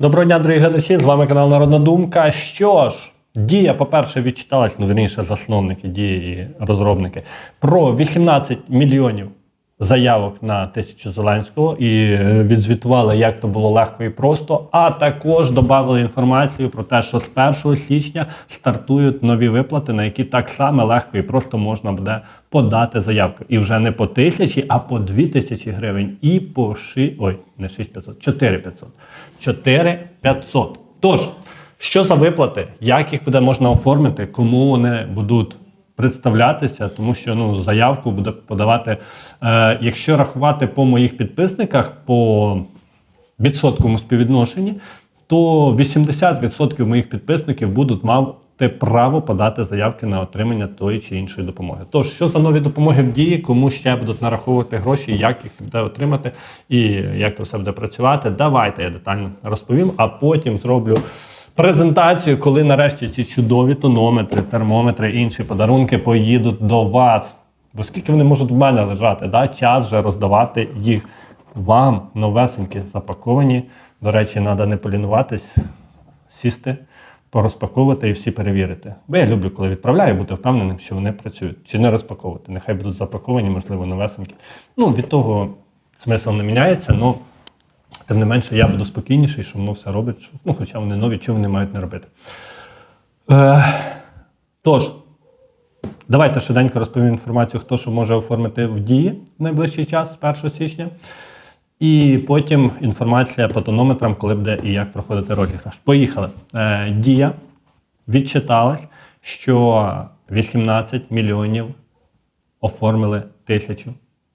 Доброго дня, дорогі глядачі, з вами канал Народна Думка. Що ж, дія, по-перше, відчиталась, ну вірніше, засновники дії і розробники, про 18 мільйонів заявок на тисячу Зеленського і е, відзвітували, як то було легко і просто. А також додали інформацію про те, що з 1 січня стартують нові виплати, на які так само легко і просто можна буде подати заявку. І вже не по тисячі, а по дві тисячі гривень. І по ши... Ой, не 6500, 4500. 4500. Тож, що за виплати, як їх буде можна оформити, кому вони будуть представлятися, тому що ну, заявку буде подавати. Е, якщо рахувати по моїх підписниках по відсотковому співвідношенні, то 80% моїх підписників будуть мати право подати заявки на отримання тої чи іншої допомоги. Тож, що за нові допомоги в дії, кому ще будуть нараховувати гроші, як їх буде отримати і як це все буде працювати, давайте я детально розповім, а потім зроблю. Презентацію, коли нарешті ці чудові тонометри, термометри, інші подарунки поїдуть до вас. Бо скільки вони можуть в мене лежати, да? час вже роздавати їх вам новесенькі запаковані. До речі, треба не полінуватись, сісти, порозпаковувати і всі перевірити. Бо я люблю, коли відправляю, бути впевненим, що вони працюють. Чи не розпаковувати. Нехай будуть запаковані, можливо, новесенькі. Ну, від того смисл не міняється, але тим не менше я буду спокійніший, що воно все робить. що- Ну, хоча вони нові, чого вони мають не робити. Е, тож, давайте швиденько розповім інформацію, хто що може оформити в дії в найближчий час, з 1 січня. І потім інформація по тонометрам, коли буде і як проходити розіграш. Поїхали. Е, дія відчиталась, що 18 мільйонів оформили тисячу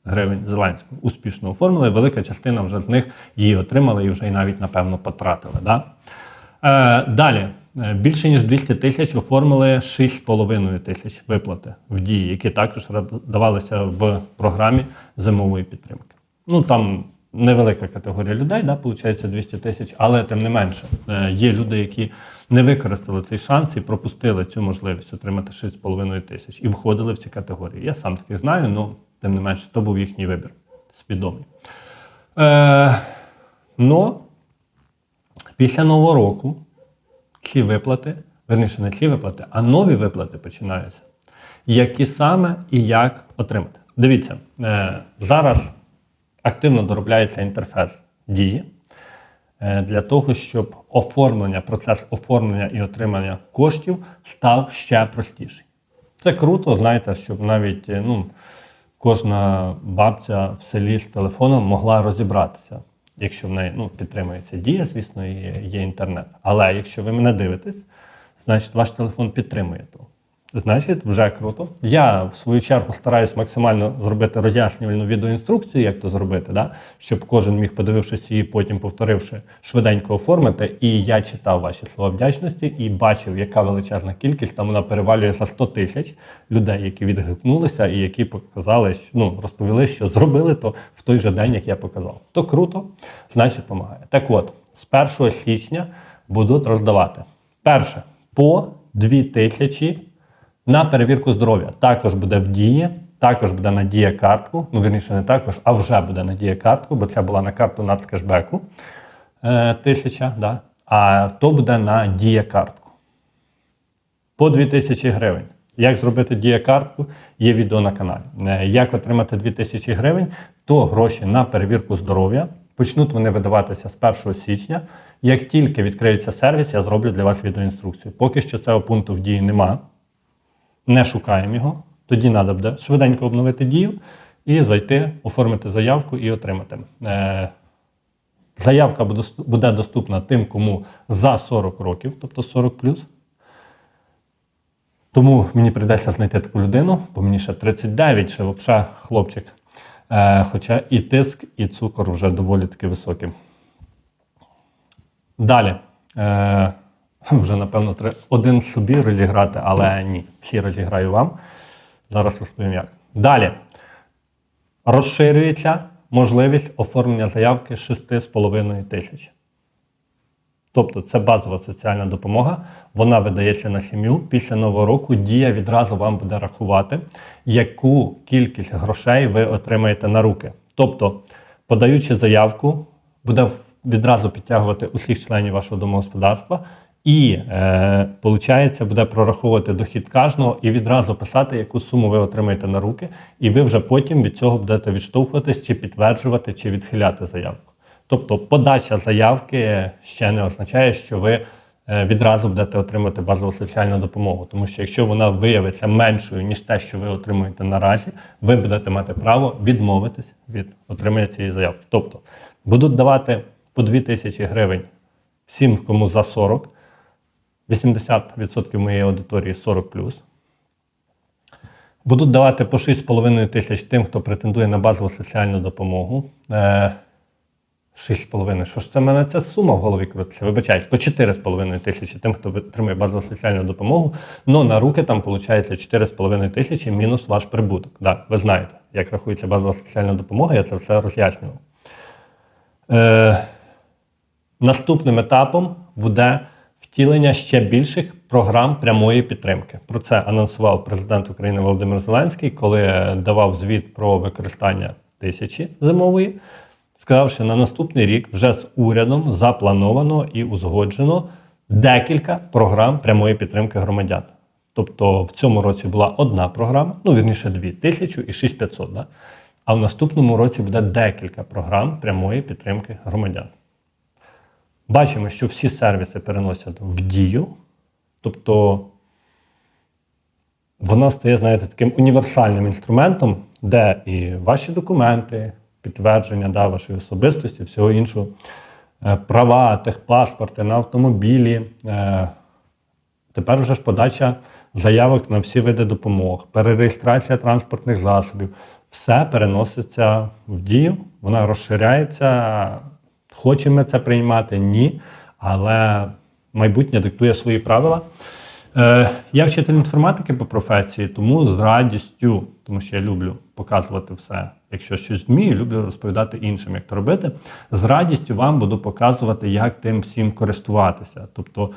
гривень Зеленському. Успішно оформили. Велика частина вже з них її отримали і вже і навіть, напевно, потратили. Да? Е, далі. Е, Більше ніж 200 тисяч оформили 6,5 тисяч виплати в дії, які також давалися в програмі зимової підтримки. Ну там невелика категорія людей, да, виходить 200 тисяч, але тим не менше е, є люди, які не використали цей шанс і пропустили цю можливість отримати 6,5 тисяч і входили в ці категорії. Я сам таких знаю, але тим не менше, то був їхній вибір свідомий. Е, но після нового року ці виплати, верніше не ці виплати, а нові виплати починаються. Які саме і як отримати. Дивіться, е, зараз активно доробляється інтерфейс дії е, для того, щоб оформлення, процес оформлення і отримання коштів став ще простіший. Це круто, знаєте, щоб навіть е, ну, кожна бабця в селі з телефоном могла розібратися, якщо в неї ну, підтримується дія, звісно, і є, інтернет. Але якщо ви мене дивитесь, значить ваш телефон підтримує то. Значить, вже круто. Я в свою чергу стараюсь максимально зробити роз'яснювальну відеоінструкцію, як то зробити, да? щоб кожен міг, подивившись її, потім повторивши, швиденько оформити. І я читав ваші слова вдячності і бачив, яка величезна кількість там вона перевалює за 100 тисяч людей, які відгукнулися і які показали, ну, розповіли, що зробили то в той же день, як я показав. То круто, значить допомагає. Так от, з 1 січня будуть роздавати перше по 2 тисячі на перевірку здоров'я. Також буде в дії, також буде на дія картку. Ну, вірніше, не також, а вже буде на картку, бо це була на карту нацкешбеку е, тисяча, да? а то буде на дія картку. По 2000 гривень. Як зробити дія картку, є відео на каналі. Е, Як отримати 2000 гривень, то гроші на перевірку здоров'я. Почнуть вони видаватися з 1 січня. Як тільки відкриється сервіс, я зроблю для вас відеоінструкцію. Поки що цього пункту в дії нема не шукаємо його. Тоді треба буде швиденько обновити дію і зайти, оформити заявку і отримати. Е, заявка буде, доступна тим, кому за 40 років, тобто 40 Тому мені прийдеться знайти таку людину, бо мені ще 39, ще взагалі хлопчик. Е, хоча і тиск, і цукор вже доволі таки високі. Далі. Е, вже, напевно, треба один собі розіграти, але ні, всі розіграю вам. Зараз розповім як. Далі. Розширюється можливість оформлення заявки 6,5 тисяч. Тобто це базова соціальна допомога, вона видається на сім'ю. Після нового року дія відразу вам буде рахувати, яку кількість грошей ви отримаєте на руки. Тобто, подаючи заявку, буде відразу підтягувати усіх членів вашого домогосподарства. І е, получається, буде прораховувати дохід кожного і відразу писати, яку суму ви отримаєте на руки, і ви вже потім від цього будете відштовхуватись, чи підтверджувати, чи відхиляти заявку. Тобто подача заявки ще не означає, що ви е, відразу будете отримати базову соціальну допомогу. Тому що якщо вона виявиться меншою, ніж те, що ви отримуєте наразі, ви будете мати право відмовитись від отримання цієї заявки. Тобто будуть давати по 2 тисячі гривень всім, кому за 40, 80% моєї аудиторії 40 Будуть давати по 6,5 тисяч тим, хто претендує на базову соціальну допомогу. Е, 6,5. Що ж це в мене ця сума в голові крутиться? Вибачаюсь, по 4,5 тисячі тим, хто отримує базову соціальну допомогу. Ну на руки там виходить 4,5 тисячі мінус ваш прибуток. Да, ви знаєте, як рахується базова соціальна допомога, я це все роз'яснював. Е, Наступним етапом буде втілення ще більших програм прямої підтримки. Про це анонсував президент України Володимир Зеленський, коли давав звіт про використання тисячі зимової. Сказав, що на наступний рік вже з урядом заплановано і узгоджено декілька програм прямої підтримки громадян. Тобто в цьому році була одна програма, ну вірніше дві тисячу і 6500, да? а в наступному році буде декілька програм прямої підтримки громадян. Бачимо, що всі сервіси переносять в дію, тобто вона стає, знаєте, таким універсальним інструментом, де і ваші документи, підтвердження да, вашої особистості, всього іншого, е, права, техпаспорти на автомобілі. е, Тепер вже ж подача заявок на всі види допомог, перереєстрація транспортних засобів. Все переноситься в дію, вона розширяється. Хочемо ми це приймати? Ні. Але майбутнє диктує свої правила. Е, я вчитель інформатики по професії, тому з радістю, тому що я люблю показувати все. Якщо щось вмію, люблю розповідати іншим, як то робити. З радістю вам буду показувати, як тим всім користуватися. Тобто,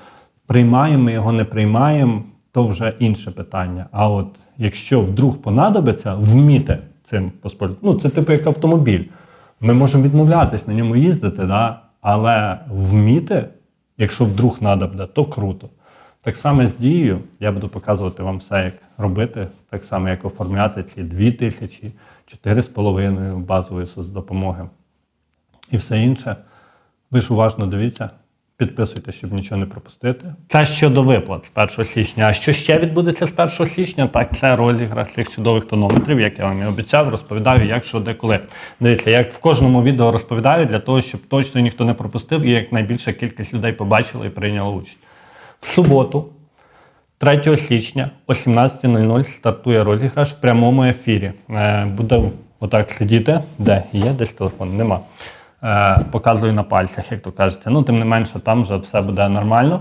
приймаємо ми його, не приймаємо, то вже інше питання. А от якщо вдруг понадобиться, вміти цим поспорити. Ну, це типу як автомобіль. Ми можемо відмовлятись на ньому їздити, да? але вміти, якщо вдруг треба буде, то круто. Так само з дією я буду показувати вам все, як робити, так само, як оформляти ці 2 тисячі, 4,5 базової соцдопомоги і все інше. Ви ж уважно дивіться, підписуйтесь, щоб нічого не пропустити. Це щодо виплат з 1 січня. А що ще відбудеться з 1 січня? Так, це розіграш цих чудових тонометрів, як я вам і обіцяв, розповідаю, як що де коли. Дивіться, як в кожному відео розповідаю, для того, щоб точно ніхто не пропустив і як найбільша кількість людей побачила і прийняла участь. В суботу, 3 січня о 17.00 стартує розіграш в прямому ефірі. Е, Буде отак сидіти. Де? Є десь телефон? Нема. Е, Показую на пальцях, як то кажеться. Ну, тим не менше, там вже все буде нормально.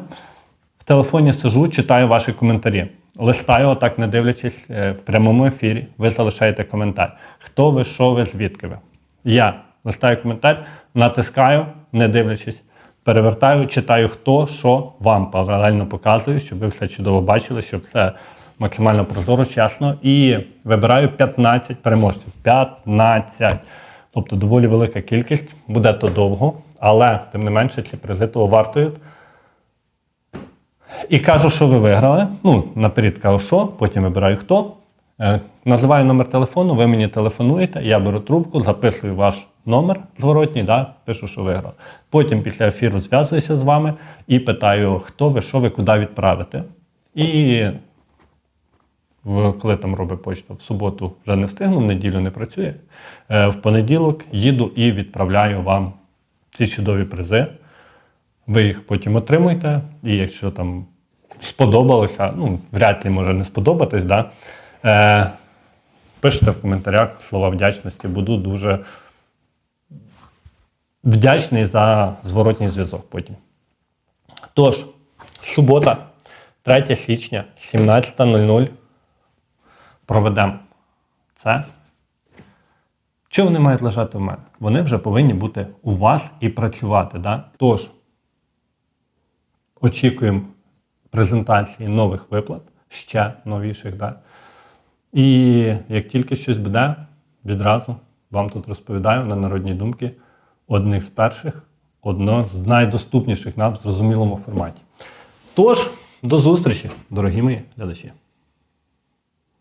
В телефоні сижу, читаю ваші коментарі. Листаю, отак не дивлячись е, в прямому ефірі. Ви залишаєте коментар. Хто ви, що ви, звідки ви? Я листаю коментар, натискаю, не дивлячись, перевертаю, читаю, хто, що вам паралельно показую, щоб ви все чудово бачили, щоб все максимально прозоро, чесно. І вибираю 15 переможців. 15. Тобто доволі велика кількість. Буде то довго, але тим не менше ці призи того вартують. І кажу, що ви виграли. Ну, наперед кажу, що, потім вибираю хто. Е, називаю номер телефону, ви мені телефонуєте, я беру трубку, записую ваш номер зворотній, да, пишу, що виграв. Потім після ефіру зв'язуюся з вами і питаю, хто ви, що ви, куди відправити. І в, коли там робить почта, в суботу вже не встигну, в неділю не працює. Е, в понеділок їду і відправляю вам ці чудові призи. Ви їх потім отримуєте, і якщо там сподобалося, ну, вряд ли може не сподобатись, да? е, пишете в коментарях слова вдячності. Буду дуже вдячний за зворотній зв'язок потім. Тож, субота, 3 січня, 17.00 проведемо це. Чи вони мають лежати в мене? Вони вже повинні бути у вас і працювати. Да? Тож, очікуємо презентації нових виплат, ще новіших. Да? І як тільки щось буде, відразу вам тут розповідаю на народні думки одних з перших одно з найдоступніших нам в зрозумілому форматі. Тож, до зустрічі, дорогі мої глядачі.